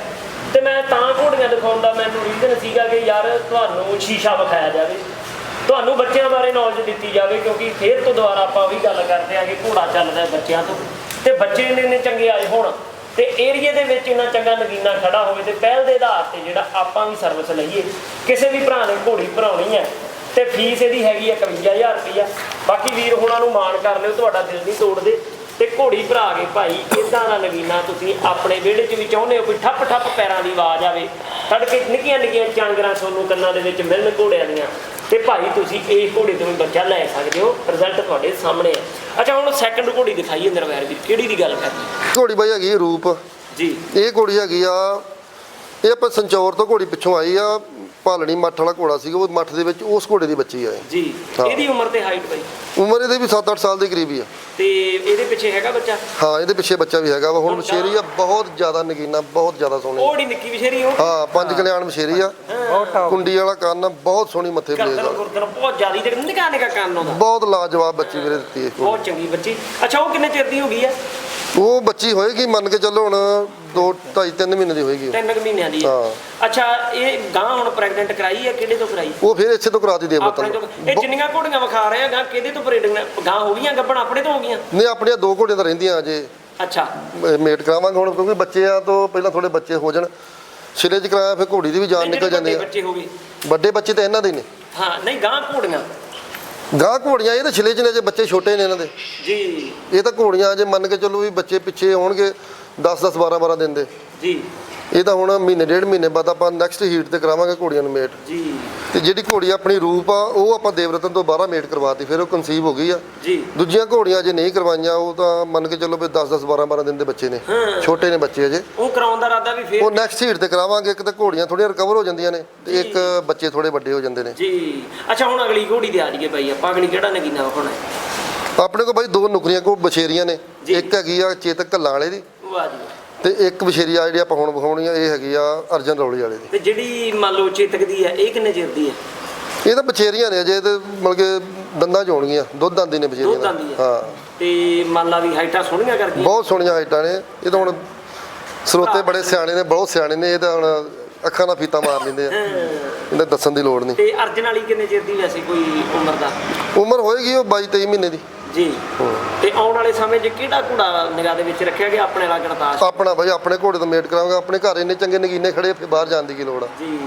ਤੇ ਮੈਂ ਤਾਂ ਘੋੜੀਆਂ ਦਿਖਾਉਣ ਦਾ ਮੈਨੂੰ ਰੀਜ਼ਨ ਸੀਗਾ ਕਿ ਯਾਰ ਤੁਹਾਨੂੰ ਸ਼ੀਸ਼ਾ ਵਿਖਾਇਆ ਜਾਵੇ। ਤੁਹਾਨੂੰ ਬੱਚਿਆਂ ਬਾਰੇ ਨੌਲੇਜ ਦਿੱਤੀ ਜਾਵੇ ਕਿਉਂਕਿ ਫੇਰ ਤੋਂ ਦੁਬਾਰਾ ਆਪਾਂ ਉਹੀ ਗੱਲ ਕਰਦੇ ਆ ਕਿ ਘੋੜਾ ਚੱਲਦਾ ਬੱਚਿਆਂ ਤੋਂ। ਤੇ ਬੱਚੇ ਇੰਨੇ ਇੰਨੇ ਚੰਗੇ ਆਏ ਹੋਣ ਤੇ ਏਰੀਏ ਦੇ ਵਿੱਚ ਇੰਨਾ ਚੰਗਾ ਨਗੀਨਾ ਖੜਾ ਹੋਵੇ ਤੇ ਪਹਿਲ ਦੇ ਆਧਾਰ ਤੇ ਜਿਹੜਾ ਆਪਾਂ ਵੀ ਸਰਵਿਸ ਲਈਏ, ਕਿਸੇ ਵੀ ਭਰਾ ਨੇ ਘੋੜੀ ਭਰਾਉਣੀ ਹੈ ਤੇ ਫੀਸ ਇਹਦੀ ਹੈਗੀ ਆ 51000 ਰੁਪਈਆ। ਬਾਕੀ ਵੀਰ ਹੋਣਾ ਨੂੰ ਮਾਣ ਕਰ ਲਿਓ, ਤੁਹਾਡਾ ਦਿਲ ਨਹੀਂ ਤੋੜਦੇ। ਤੇ ਘੋੜੀ ਭਰਾ ਕੇ ਭਾਈ ਇਦਾਂ ਦਾ ਨਗੀਨਾ ਤੁਸੀਂ ਆਪਣੇ ਵਿਹੜੇ 'ਚ ਵੀ ਚਾਹੁੰਦੇ ਹੋ ਕੋਈ ਠੱਪ ਠੱਪ ਪੈਰਾਂ ਦੀ ਆਵਾਜ਼ ਆਵੇ। ਤੜਕੇ ਨਿੱਕੀਆਂ ਨਿੱਕੀਆਂ ਚਾਂਗਰਾਂ ਤੁਹਾਨੂੰ ਕੰਨਾਂ ਦੇ ਵਿੱਚ ਮਿਲਣ ਘੋੜਿਆਂ ਦੀਆਂ। ਤੇ ਭਾਈ ਤੁਸੀਂ ਇਹ ਘੋੜੇ ਤੋਂ ਵੀ ਬੱਚਾ ਲੈ ਸਕਦੇ ਹੋ। ਰਿਜ਼ਲਟ ਤੁਹਾਡੇ ਸਾਹਮਣੇ ਹੈ ਅੱਛਾ ਹੁਣ ਸੈਕੰਡ ਘੋੜੀ ਦਿਖਾਈਏ ਨਿਰਵੈਰ ਵੀਰ ਕਿਹੜੀ ਦੀ ਗੱਲ ਕਰਨੀ? ਘੋੜੀ ਬਾਈ ਹੈਗੀ ਰੂਪ। ਜੀ। ਇਹ ਘੋੜੀ ਹੈਗੀ ਆ ਇਹ ਆਪਾਂ ਸੰਚੌਰ ਤੋਂ ਘੋੜੀ ਪਿੱਛੋਂ ਆਈ ਆ। ਭਾਲਣੀ ਮੱਠ ਵਾਲਾ ਘੋੜਾ ਸੀਗਾ ਉਹ ਮੱਠ ਦੇ ਵਿੱਚ ਉਸ ਘੋੜੇ ਦੀ ਬੱਚੀ ਆ ਇਹ। ਜੀ ਹਾਂ। ਇਹਦੀ ਉਮਰ ਤੇ ਹਾਈਟ ਭਾਈ ਉਮਰ ਇਹਦੇ ਵੀ 7-8 ਸਾਲ ਦੇ ਕਰੀਬ ਹੀ ਆ। ਤੇ ਇਹਦੇ ਪਿੱਛੇ ਹੈਗਾ ਬੱਚਾ? ਹਾਂ ਇਹਦੇ ਪਿੱਛੇ ਬੱਚਾ ਵੀ ਹੈਗਾ ਵਾ ਹੁਣ ਮਸ਼ੇਰੀ ਆ ਬਹੁਤ ਜ਼ਿਆਦਾ ਨਗੀਨਾ ਬਹੁਤ ਜ਼ਿਆਦਾ ਸੋਹਣੀ। ਉਹੜੀ ਨਿੱਕੀ ਵਿਸ਼ੇਰੀ ਉਹ? ਹਾਂ ਪੰਜ ਕਲਿਆਣ ਮਸ਼ੇਰੀ ਆ। ਬਹੁਤ ਟਾਪ ਕੁੰਡੀ ਵਾਲਾ ਕੰਨ ਆ, ਬਹੁਤ ਸੋਹਣੀ ਮੱਥੇ ਬਲੇਜ ਗਰਦਨ ਆ। ਗੁਰਦਨ ਬਹੁਤ ਜ਼ਿਆਦੀ ਤੇ ਨਿਕਾ ਨਿਕਾ ਕੰਨ ਉਹਦਾ। ਬਹੁਤ ਲਾਜਵਾਬ ਬੱਚੀ ਵੀਰੇ ਦਿੱਤੀ ਇਹ। ਬਹੁਤ ਚੰਗੀ ਬੱਚੀ। ਅੱਛਾ ਉਹ ਕਿੰਨੇ ਚਿਰ ਦੀ ਹੋ ਗਈ ਹੈ ਉਹ ਬੱਚੀ ਹੋਏਗੀ ਮੰਨ ਕੇ ਚੱਲੋ ਹੁਣ 2 2.5 3 ਮਹੀਨੇ ਦੀ ਹੋਏਗੀ ਉਹ। ਤਿੰਨ ਕੁ ਮਹੀਨਿਆਂ ਦੀ। ਹੈ। ਹਾਂ। ਅੱਛਾ ਇਹ ਗਾਂ ਹੁਣ ਪ੍ਰੈਗਨੈਂਟ ਕਰਾਈ ਹੈ ਕਿਹੜੇ ਤੋਂ ਕਰਾਈ? ਉਹ ਫਿਰ ਇੱਥੇ ਤੋਂ ਕਰਾਤੀ ਦੇ ਆਪਣੇ ਤੋਂ ਇਹ ਜਿੰਨੀਆਂ ਘੋੜੀਆਂ ਵਿਖਾ ਰਹੇ ਆ ਗਾਂ ਕਿਹਦੇ ਤੋਂ ਬਰੀਡਿੰਗ ਗਾਂ ਹੋ ਗਈਆਂ ਗੱਬਣ ਆਪਣੇ ਤੋਂ ਹੋ ਗਈਆਂ? ਨਹੀਂ ਆਪਣੀਆਂ ਦੋ ਘੋੜੀਆਂ ਤਾਂ ਰਹਿੰਦੀਆਂ ਅਜੇ। ਅੱਛਾ। ਮੇਟ ਕਰਾਵਾਂਗੇ ਹੁਣ ਕਿਉਂਕਿ ਬੱਚੇ ਆ ਤੋਂ ਪਹਿਲਾਂ ਥੋੜੇ ਬੱਚੇ ਹੋ ਜਾਣ। ਸਿਰੇ 'ਚ ਕਰਾਇਆ ਫਿਰ ਘੋੜੀ ਦੀ ਵੀ ਜਾਨ ਨਿਕਲ ਜਿਹੜੇ ਜਾਂਦੀ ਵੱਡੇ ਆ। ਬੱਚੇ ਹੋ ਗਏ। ਵੱਡੇ ਬੱਚੇ ਤਾਂ ਇਹਨਾਂ ਦੇ ਹੀ ਨੇ। ਹਾਂ ਨਹੀਂ ਗਾਂ ਘੋੜੀਆਂ। ਗਾਂ ਘੋੜੀਆਂ ਇਹ ਤਾਂ ਛਿਲੇ 'ਚ ਨੇ ਜੇ ਬੱਚੇ ਛੋਟੇ ਨੇ ਇਹਨਾਂ ਦੇ। ਜੀ। ਇਹ ਤਾਂ ਘੋੜੀਆਂ ਜੇ ਮੰਨ ਕੇ ਚੱਲੋ ਵੀ ਬੱਚੇ ਪਿੱਛੇ ਹੋਣਗੇ 10 10 12 12 ਦਿਨ ਦੇ। ਜੀ। ਇਹ ਤਾਂ ਹੁਣ ਮਹੀਨੇ ਡੇਢ ਮਹੀਨੇ ਬਾਅਦ ਆਪਾਂ ਨੈਕਸਟ ਹੀਟ ਤੇ ਕਰਾਵਾਂਗੇ ਘੋੜੀਆਂ ਨੂੰ ਮੇਟ ਜੀ। ਤੇ ਜਿਹੜੀ ਘੋੜੀ ਆਪਣੀ ਰੂਪ ਆ ਉਹ ਆਪਾਂ ਦੇਵਰਤਨ ਤੋਂ 12 ਮੇਟ ਕਰਵਾਤੀ ਫਿਰ ਉਹ ਕਨਸੀਵ ਹੋ ਗਈ ਆ। ਜੀ। ਦੂਜੀਆਂ ਘੋੜੀਆਂ ਜੇ ਨਹੀਂ ਕਰਵਾਈਆਂ ਉਹ ਤਾਂ ਮੰਨ ਕੇ ਚੱਲੋ ਵੀ 10 10 12 12 ਦਿਨ ਦੇ ਬੱਚੇ ਨੇ। ਛੋਟੇ ਨੇ ਬੱਚੇ ਅਜੇ। ਉਹ ਕਰਾਉਣ ਦਾ ਇਰਾਦਾ ਵੀ ਫੇਰ ਉਹ ਨੈਕਸਟ ਹੀਟ ਤੇ ਕਰਾਵਾਂਗੇ ਇੱਕ ਤਾਂ ਘੋੜੀਆਂ ਥੋੜੀਆਂ ਰਿਕਵਰ ਹੋ ਜਾਂਦੀਆਂ ਨੇ ਤੇ ਇੱਕ ਬੱਚੇ ਥੋੜੇ ਵੱਡੇ ਹੋ ਜਾਂਦੇ ਨੇ। ਜੀ। ਅੱਛਾ ਹੁਣ ਅਗਲੀ ਘੋੜੀ ਦੇ ਆ ਜਾਈਏ ਭਾਈ ਆਪਾਂ ਅਗਲੀ ਕਿਹੜਾ ਨਗੀਨਾ ਵਿਖਾਉਣਾ ਹੈ? ਆਪਣੇ ਕੋਲ ਬਾਈ ਦੋ ਨੁਕਰੀਆਂ ਕੋ ਬਛੇਰੀਆਂ ਨੇ। ਇੱਕ ਹੈਗੀ ਆ ਚੇਤਕ ਕੱਲਾਂ ਵਾਲੇ ਦੀ। ਆ ਜੀ ਤੇ ਇੱਕ ਬਛੇਰੀ ਆ ਜਿਹੜੀ ਆਪਾਂ ਹੁਣ ਵਿਖਾਉਣੀ ਆ ਇਹ ਹੈਗੀ ਆ ਅਰਜਨ ਰੌਲੀ ਵਾਲੇ ਦੀ। ਤੇ ਜਿਹੜੀ ਮੰਨ ਲਓ ਚੇਤਕ ਦੀ ਹੈ ਇਹ ਕਿੰਨੇ ਚਿਰ ਦੀ ਹੈ ਇਹ ਤਾਂ ਬਛੇਰੀਆਂ ਨੇ ਅਜੇ ਤੇ ਮਤਲਬ ਕਿ ਦੰਦਾਂ 'ਚ ਹੋਣਗੀਆਂ ਦੁੱਧ ਆਂਦੀ ਨੇ ਬਛੇਰੀਆਂ ਦੁੱਧ ਹੈ। ਹਾਂ। ਤੇ ਮੰਨ ਲਾ ਵੀ ਹਾਈਟਾਂ ਸੋਹਣੀਆਂ ਕਰਦੀ ਬਹੁਤ ਸੋਹਣੀਆਂ ਹਾਈਟਾਂ ਨੇ। ਇਹ ਤਾਂ ਹੁਣ ਸਰੋਤੇ ਬੜੇ ਸਿਆਣੇ ਨੇ ਬਹੁਤ ਸਿਆਣੇ ਨੇ ਇਹ ਤਾਂ ਹੁਣ ਅੱਖਾਂ ਨਾਲ ਫੀਤਾ ਮਾਰ ਲੈਂਦੇ ਆ। ਇਹਦੇ ਦੱਸਣ ਦੀ ਲੋੜ ਨਹੀਂ। ਤੇ ਅਰਜਨ ਵਾਲੀ ਕਿੰਨੇ ਚਿਰ ਦੀ ਵੈਸੇ ਕੋਈ ਉਮਰ ਦਾ? ਉਮਰ ਹੋਏਗੀ ਉਹ 22 23 ਮਹੀਨੇ ਦੀ। ਜੀ। ਤੇ ਆਉਣ ਵਾਲੇ ਸਮੇਂ 'ਚ ਕਿਹੜਾ ਘੋੜਾ ਨਿਗਾਹ ਦੇ ਵਿੱਚ ਰੱਖਿਆ ਗਿਆ? ਆਪਣੇ ਵਾਲਾ ਗਣਤਾਸ਼। ਆਪਣਾ ਬਾਈ ਆਪਣੇ ਘੋੜੇ ਤੋਂ ਮੇਟ ਕਰਾਵਾਂਗੇ ਆਪਣੇ ਘਰ ਇੰਨੇ ਚੰਗੇ ਨਗੀਨੇ ਖੜੇ ਫਿਰ ਬਾਹਰ ਜਾਣ ਦੀ ਕੀ ਲੋੜ ਆ? ਜੀ।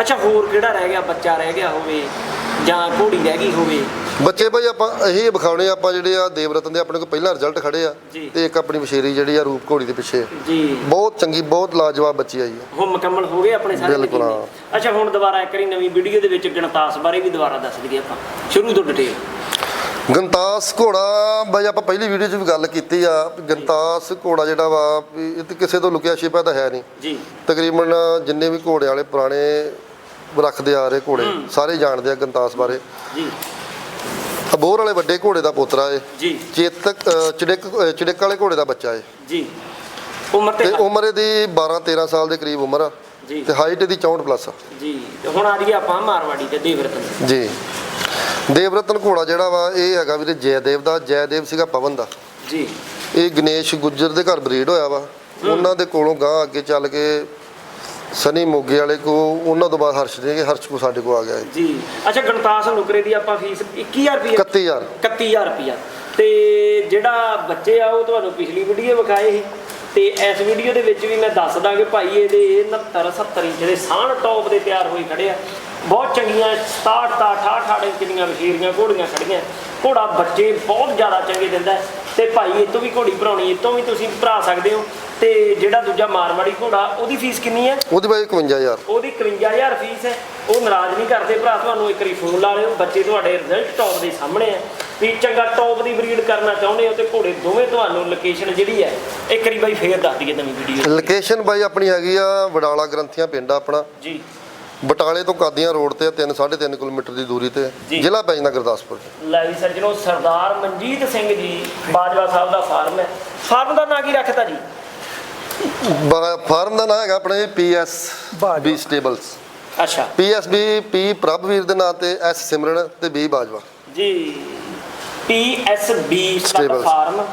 ਅੱਛਾ ਹੋਰ ਕਿਹੜਾ ਰਹਿ ਗਿਆ? ਬੱਚਾ ਰਹਿ ਗਿਆ ਹੋਵੇ ਜਾਂ ਘੋੜੀ ਰਹਿ ਗਈ ਹੋਵੇ? ਬੱਚੇ ਭਾਈ ਆਪਾਂ ਇਹੀ ਵਿਖਾਉਣੇ ਆ ਆਪਾਂ ਜਿਹੜੇ ਆ ਦੇਵਰਤਨ ਦੇ ਆਪਣੇ ਕੋਲ ਪਹਿਲਾਂ ਰਿਜ਼ਲਟ ਖੜੇ ਆ। ਜੀ। ਤੇ ਇੱਕ ਆਪਣੀ ਵਿਸ਼ੇਰੀ ਜਿਹੜੀ ਆ ਰੂਪ ਘੋੜੀ ਦੇ ਪਿੱਛੇ। ਜੀ। ਬਹੁਤ ਚੰਗੀ ਬਹੁਤ ਲਾਜਵਾਬ ਬੱਚੀ ਆਈ ਆ ਹੁਣ ਮੁਕੰਮਲ ਹੋ ਗਏ ਆਪਣੇ ਸਾਰੇ ਬਿਲਕੁਲ, ਨਤੀਜੇ? ਅੱਛਾ ਹੁਣ ਦੁਬਾਰਾ ਇੱਕ ਵਾਰੀ ਨਵੀਂ ਵੀਡੀਓ ਦੇ ਵਿੱਚ ਗਣਤਾਸ ਬਾਰੇ ਵੀ ਦੁਬਾਰਾ ਦੱਸ ਦਈਏ ਆਪਾਂ। ਸ਼ੁਰੂ ਤੋਂ ਡਿਟੇਲ ਗੰਤਾਸ ਘੋੜਾ ਬਾਈ ਆਪਾਂ ਪਹਿਲੀ ਵੀਡੀਓ 'ਚ ਵੀ ਗੱਲ ਕੀਤੀ ਆ ਵੀ ਗੰਤਾਸ ਘੋੜਾ ਜਿਹੜਾ ਵਾ ਵੀ ਇਹ ਤੇ ਕਿਸੇ ਤੋਂ ਲੁਕਿਆ ਛਿਪਿਆ ਤਾਂ ਹੈ ਨਹੀਂ। ਜੀ। ਤਕਰੀਬਨ ਜਿੰਨੇ ਵੀ ਘੋੜੇ ਵਾਲੇ ਪੁਰਾਣੇ ਰੱਖਦੇ ਆ ਰਹੇ ਘੋੜੇ ਸਾਰੇ ਜਾਣਦੇ ਆ ਗੰਤਾਸ ਬਾਰੇ। ਜੀ। ਅਬੋਰ ਵਾਲੇ ਵੱਡੇ ਘੋੜੇ ਦਾ ਪੋਤਰਾ ਏ। ਜੀ। ਚੇਤਕ ਚਿੜਕ ਚਿੜਕ ਵਾਲੇ ਘੋੜੇ ਦਾ ਬੱਚਾ ਏ। ਜੀ। ਉਮਰ ਤੇ ਉਮਰ ਇਹਦੀ 12 13 ਸਾਲ ਦੇ ਕਰੀਬ ਉਮਰ ਆ। ਜੀ। ਤੇ ਹਾਈਟ ਇਹਦੀ 64 ਪਲੱਸ ਜੀ। ਤੇ ਹੁਣ ਆ ਰਹੀ ਆਪਾਂ ਮਾਰਵਾੜੀ ਤੇ ਦੇਵਰਤਨ। ਜੀ। ਦੇਵਰਤਨ ਘੋੜਾ ਜਿਹੜਾ ਵਾ ਇਹ ਹੈਗਾ ਵੀਰੇ ਜੈਦੇਵ ਦਾ ਜੈਦੇਵ ਸੀਗਾ ਪਵਨ ਦਾ। ਜੀ। ਇਹ ਗਣੇਸ਼ ਗੁੱਜਰ ਦੇ ਘਰ ਬਰੀਡ ਹੋਇਆ ਵਾ। ਉਹਨਾਂ ਦੇ ਕੋਲੋਂ ਗਾਂ ਅੱਗੇ ਚੱਲ ਕੇ ਸਨੀ ਮੋਗੇ ਵਾਲੇ ਕੋ ਉਹਨਾਂ ਤੋਂ ਬਾਅਦ ਹਰਸ਼ ਦੇ ਹਰਸ਼ ਕੋ ਸਾਡੇ ਕੋ ਆ ਗਿਆ। ਜੀ। ਅੱਛਾ ਗਣਤਾਸ ਨੁਕਰੇ ਦੀ ਆਪਾਂ ਫੀਸ 21000 ਰੁਪਏ 31000 31000 ਰੁਪਿਆ ਤੇ ਜਿਹੜਾ ਬੱਚੇ ਆ ਉਹ ਤੁਹਾਨੂੰ ਪਿਛਲੀ ਵੀਡੀਓ ਵਿਖਾਏ ਸੀ। ਤੇ ਇਸ ਵੀਡੀਓ ਦੇ ਵਿੱਚ ਵੀ ਮੈਂ ਦੱਸ ਦਾਂਗੇ ਭਾਈ ਇਹਦੇ 69 70 ਇੰਚ ਦੇ ਸਾਣ ਟੌਪ ਦੇ ਤਿਆਰ ਹੋਏ ਖੜੇ ਆ। ਬਹੁਤ ਚੰਗੀਆਂ 67 ਤਾਂ 68 ਇੰਚ ਦੀਆਂ ਵਸ਼ੀਰੀਆਂ ਘੋੜੀਆਂ ਖੜੀਆਂ। ਘੋੜਾ ਬੱਚੇ ਬਹੁਤ ਜ਼ਿਆਦਾ ਚੰਗੇ ਦਿੰਦਾ ਤੇ ਭਾਈ ਇਹ ਤੋਂ ਵੀ ਘੋੜੀ ਭਰਾਉਣੀ ਇਹ ਤੋਂ ਵੀ ਤੁਸੀਂ ਭਰਾ ਸਕਦੇ ਹੋ। ਤੇ ਜਿਹੜਾ ਦੂਜਾ ਮਾਰਵਾੜੀ ਘੋੜਾ ਉਹਦੀ ਫੀਸ ਕਿੰਨੀ ਹੈ? ਉਹਦੀ ਬਾਈ 51000 ਉਹਦੀ 51000 ਫੀਸ ਹੈ। ਉਹ ਨਾਰਾਜ਼ ਨਹੀਂ ਕਰਦੇ ਭਰਾ ਤੁਹਾਨੂੰ ਇੱਕ ਵਾਰੀ ਫੋਨ ਲਾ ਲਿਓ। ਬੱਚੇ ਤੁਹਾਡੇ ਰਿਜ਼ਲਟ ਟੌਪ ਦੇ ਸਾਹਮਣੇ ਆ ਵੀ ਚੰਗਾ ਟੌਪ ਦੀ ਬਰੀਡ ਕਰਨਾ ਚਾਹੁੰਦੇ ਹੋ ਤੇ ਘੋੜੇ ਦੋਵੇਂ ਤੁਹਾਨੂੰ ਲੋਕੇਸ਼ਨ ਜਿਹੜੀ ਹੈ ਇੱਕ ਵਾਰੀ ਬਾਈ ਫੇਰ ਦੱਸ ਦਈਏ ਨਵੀਂ ਵੀਡੀਓ ਲੋਕੇਸ਼ਨ ਬਾਈ ਆਪਣੀ ਹੈਗੀ ਆ ਵਡਾਲਾ ਗ੍ਰੰਥੀਆਂ ਪਿੰਡ ਆਪਣਾ। ਜੀ। ਬਟਾਲੇ ਤੋਂ ਕਾਦੀਆਂ ਰੋਡ ਤੇ 3 3.5 ਕਿਲੋਮੀਟਰ ਦੀ ਦੂਰੀ ਤੇ। ਜ਼ਿਲ੍ਹਾ ਪੈਂਦਾ ਗੁਰਦਾਸਪੁਰ ਲੈ ਵੀ ਸੱਜਣੋ ਸਰਦਾਰ ਮਨਜੀਤ ਸਿੰਘ ਜੀ ਬਾਜਵਾ ਸਾਹਿਬ ਦਾ ਫਾਰਮ ਹੈ। ਫਾਰਮ ਦਾ ਨਾਂ ਕੀ ਰੱਖਤਾ ਜੀ? ਫਾਰਮ ਦਾ ਨਾਮ ਹੈਗਾ ਆਪਣੇ ਪੀਐਸ। ਬੀ ਸਟੇਬਲਸ। ਅੱਛਾ। ਪੀਐਸਬੀ ਪੀ ਪ੍ਰਭਵੀਰ ਦੇ ਨਾਂ ਤੇ ਐਸ ਸਿਮਰਨ ਤੇ B Bajwa. G P S B Stables। Farm.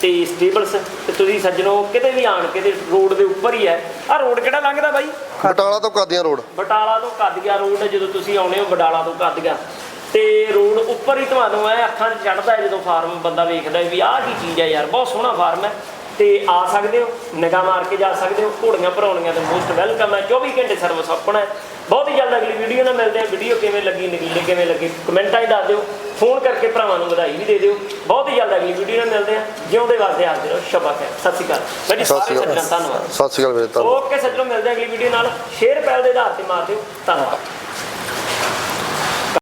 ਤੇ ਸਟੇਬਲਸ ਤੇ ਤੁਸੀਂ ਸੱਜਣੋ ਕਿਤੇ ਵੀ ਆਣ ਕੇ ਤੇ ਰੋਡ ਦੇ ਉੱਪਰ ਹੀ ਹੈ। ਆ ਰੋਡ ਕਿਹੜਾ ਲੰਘਦਾ ਬਾਈ? ਬਟਾਲਾ ਤੋਂ ਕਾਦੀਆਂ ਰੋਡ ਬਟਾਲਾ ਤੋਂ ਕੱਦਗਿਆ ਰੋਡ ਜਦੋਂ ਤੁਸੀਂ ਆਉਣੇ ਹੋ ਬਟਾਲਾ ਤੋਂ ਕੱਦਗਿਆ ਤੇ ਰੋਡ ਉੱਪਰ ਹੀ ਤੁਹਾਨੂੰ ਐ ਅੱਖਾਂ 'ਚ ਚੜਦਾ ਜਦੋਂ ਫਾਰਮ ਬੰਦਾ ਵੇਖਦਾ ਵੀ ਆਹ ਕੀ ਚੀਜ਼ ਹੈ ਯਾਰ ਬਹੁਤ ਸੋਹਣਾ ਫਾਰਮ ਹੈ। ਤੇ ਆ ਸਕਦੇ ਹੋ ਨਿਗਾਹ ਮਾਰ ਕੇ ਜਾ ਸਕਦੇ ਹੋ ਘੋੜੀਆਂ ਭਰਾਉਣੀਆਂ ਤੇ ਮੋਸਟ ਵੈਲਕਮ ਹੈ। 24 ਘੰਟੇ ਸਰਵਿਸ ਆਪਣਾ ਹੈ। ਬਹੁਤ ਹੀ ਜਲਦ ਅਗਲੀ ਵੀਡੀਓ ਨਾਲ ਮਿਲਦੇ ਹਾਂ। ਵੀਡੀਓ ਕਿਵੇਂ ਲੱਗੀ ਨਗੀਲੇ ਕਿਵੇਂ ਲੱਗੇ ਕਮੈਂਟਾਂ 'ਚ ਦੱਸ ਦਿਓ। ਫੋਨ ਕਰਕੇ ਭਰਾਵਾਂ ਨੂੰ ਵਧਾਈ ਵੀ ਦੇ ਦਿਓ। ਬਹੁਤ ਹੀ ਜਲਦ ਅਗਲੀ ਵੀਡੀਓ ਨਾਲ ਮਿਲਦੇ ਹਾਂ। ਜਿਉਂਦੇ ਵਾਸਤੇ ਹਾਜ਼ਰ ਰਹੋ। ਸ਼ਬਾ ਖੈਰ। ਸਤਿ ਸ਼੍ਰੀ ਅਕਾਲ। ਬੜੀ ਸਤਿ ਸਾਰੇ ਸੱਜਣਾ ਧੰਨਵਾਦ। ਸਤਿ ਸ਼੍ਰੀ ਅਕਾਲ ਵੀਰੇ ਧੰਨਵਾਦ। ਓਕੇ ਸੱਜਣੋ ਮਿਲਦੇ ਹਾਂ ਅਗਲੀ ਵੀਡੀਓ ਨਾਲ। ਸ਼ੇਅਰ ਪਹਿਲ ਦੇ ਆਧਾਰ ਤੇ ਮਾਰ ਦਿਓ। ਧੰਨਵਾਦ।